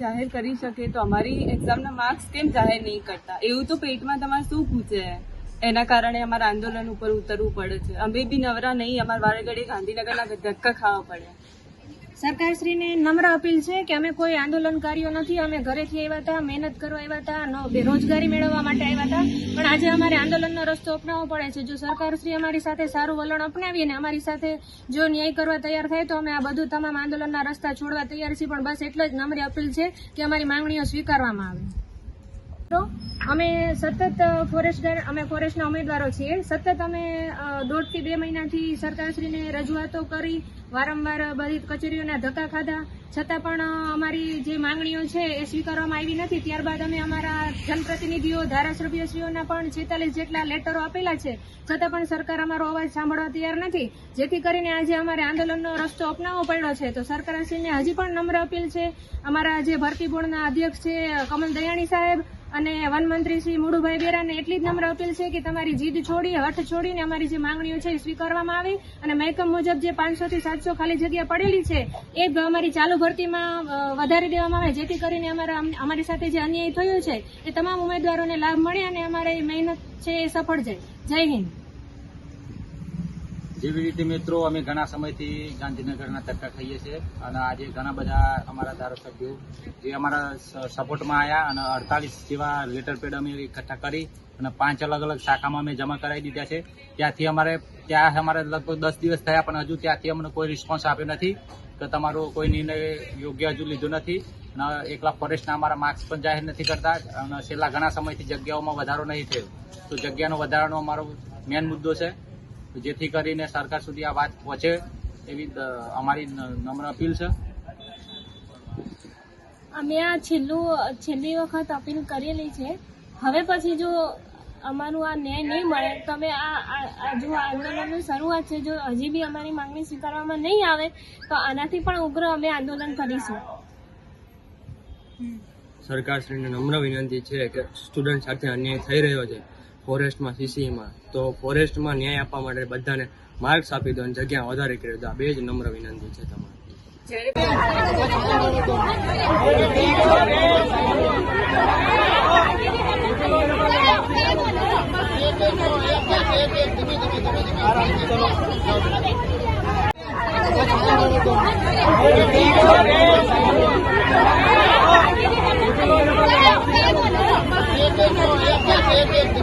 જાહેર કરી શકે તો અમારી એક્ઝામના માર્ક્સ કેમ જાહેર નહીં કરતા? એવું તો પેટમાં તમારે શું પૂછે? એના કારણે અમારા આંદોલન ઉપર ઉતરવું પડે છે. અમે બી નવરા નહીં, અમારે વારે ગાંધીનગરના ધક્કા ખાવા પડે સરકારશ્રીને નમ્ર અપીલ છે કે અમે કોઈ આંદોલનકારીઓ નથી, અમે ઘરેથી આવ્યા હતા, મહેનત કરવા આવ્યા હતા બેરોજગારી મેળવવા માટે આવ્યા હતા. પણ આજે અમારે આંદોલનનો રસ્તો અપનાવવો પડે છે. જો સરકારશ્રી અમારી સાથે સારું વલણ અપનાવી અને અમારી સાથે જો ન્યાય કરવા તૈયાર થાય, તો અમે આ બધું તમામ આંદોલનના રસ્તા છોડવા તૈયાર છીએ. પણ બસ એટલો જ નમ્ર અપીલ છે કે અમારી માંગણીઓ સ્વીકારવામાં આવે. અમે સતત ફોરેસ્ટ અમે ફોરેસ્ટના ઉમેદવારો છીએ. સતત અમે દોઢથી બે મહિનાથી સરકારશ્રીને રજૂઆતો કરી વારંવાર બધી કચેરીઓના ધક્કા ખાધા. છતાં પણ અમારી જે માંગણીઓ છે એ સ્વીકારવામાં આવી નથી. ત્યારબાદ અમે અમારા જનપ્રતિનિધિઓ, ધારાસભ્યશ્રીઓના પણ છેતાલીસ જેટલા લેટરો આપેલા છે. છતાં પણ સરકાર અમારો અવાજ સાંભળવા તૈયાર નથી. જેથી કરીને આજે અમારે આંદોલનનો રસ્તો અપનાવવો પડ્યો છે. તો સરકારશ્રીને હજી પણ નમ્ર અપીલ છે. અમારા જે ભરતી બોર્ડના અધ્યક્ષ છે કમલ દયાણી સાહેબ અને વનમંત્રી શ્રી મુડુભાઈ બેરાને એટલી જ નમ્ર અપીલ છે કે તમારી જીદ છોડી, હઠ છોડીને અમારી જે માંગણીઓ છે એ સ્વીકારવામાં આવી અને મહેકમ મુજબ જે પાંચસો થી સાતસો ખાલી જગ્યા પડેલી છે, એ અમારી ચાલુ ભરતીમાં વધારી દેવામાં આવે. જેથી કરીને અમારા અમારી સાથે જે અન્યાય થયો છે, એ તમામ ઉમેદવારોને લાભ મળે અને અમારી મહેનત છે એ સફળ જાય. જય હિન્દ. જેવી રીતે મિત્રો, અમે ઘણા સમયથી ગાંધીનગરના ધક્કા ખાઈએ છીએ અને આજે ઘણા બધા અમારા ધારાસભ્યો જે અમારા સપોર્ટમાં આવ્યા અને અડતાલીસ જેવા લેટર પેડ અમે એકઠા કરી અને પાંચ અલગ અલગ શાખામાં અમે જમા કરાવી દીધા છે. ત્યાંથી અમારે, ત્યાં અમારે લગભગ દસ દિવસ થયા, પણ હજુ ત્યાંથી અમને કોઈ રિસ્પોન્સ આપ્યો નથી કે તમારો કોઈ નિર્ણય યોગ્ય હજુ લીધો નથી અને એકલા ફોરેસ્ટના અમારા માર્ક્સ પણ જાહેર નથી કરતા અને છેલ્લા ઘણા સમયથી જગ્યાઓમાં વધારો નહીં થયો. તો જગ્યાનો વધારાનો અમારો મેન મુદ્દો છે. જેથી કરીને સરકાર સુધી આ વાત પહોંચે એવી અમારી નમ્ર અપીલ છે. અમે આ છેલ્લું છેલ્લી વખત અપીલ કરેલી છે. હવે પછી જો અમારું આ ન્યાય નહીં મળે તો અમે આ જો આંદોલનની શરૂઆત છે જો હજી બી અમારી માંગણી સ્વીકારવામાં નહીં આવે તો આનાથી પણ ઉગ્ર અમે આંદોલન કરીશું. સરકારશ્રીને નમ્ર વિનંતી છે કે સ્ટુડન્ટ સાથે અન્યાય થઈ રહ્યો છે. ફોરેસ્ટમાં સીસીમાં. તો ફોરેસ્ટમાં ન્યાય આપવા માટે બધાને માર્ક્સ આપી દો અને જગ્યા વધારે કરી દો. આ બે જ નમ્ર વિનંતી છે તમારી.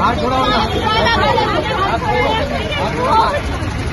આ છોડાવના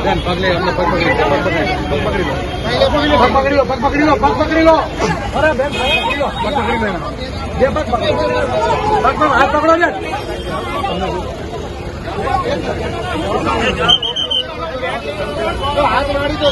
બેન પગલે અમને પગ પકડી પગ પકડી પગ પકડી લો પગ પકડી લો પગ પકડી લો અરે બેન પગ પકડી લો પગ પકડી લો જે પગ પકડી પગ હાથ પકડો ને આ જુઓ જો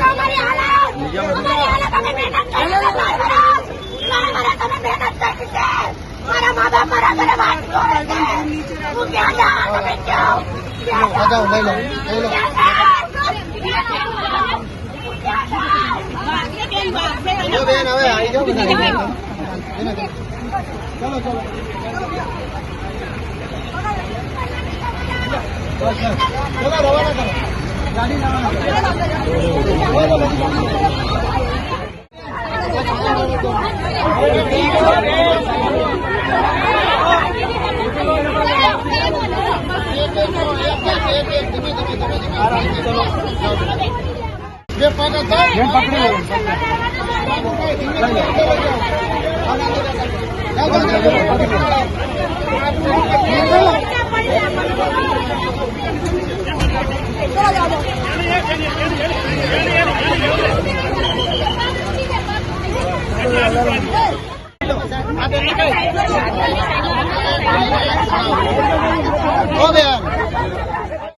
તમારી હાલત. Ở đâu? Đây luôn. Đây luôn. Đưa bên nào ấy hả? Đưa bên nào? Đưa bên nào? गाॾी Go there.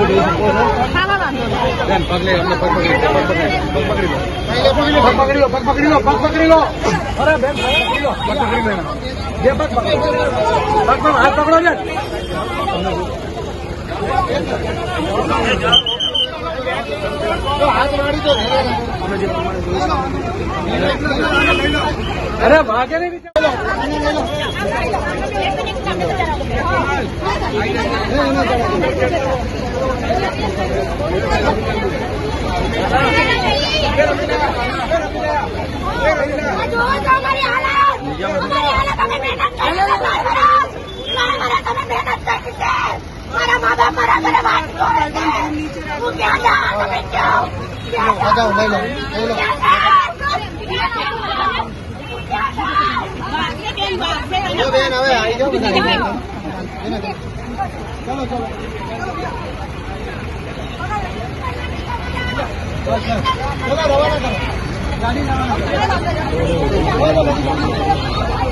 પગ પકડી લો, પગ પકડી પકડી લો પકડી પકડી અરે બેન પકડી લો પગ પકડી એના. પગ પકડી પગ પગ હાથ પકડો ને અરે ભાગે નહીં જુઓ હાલત અમારી હાલત અમે મહેનત કરી છે બાર વરસ બાર વરસ અમે મહેનત કરી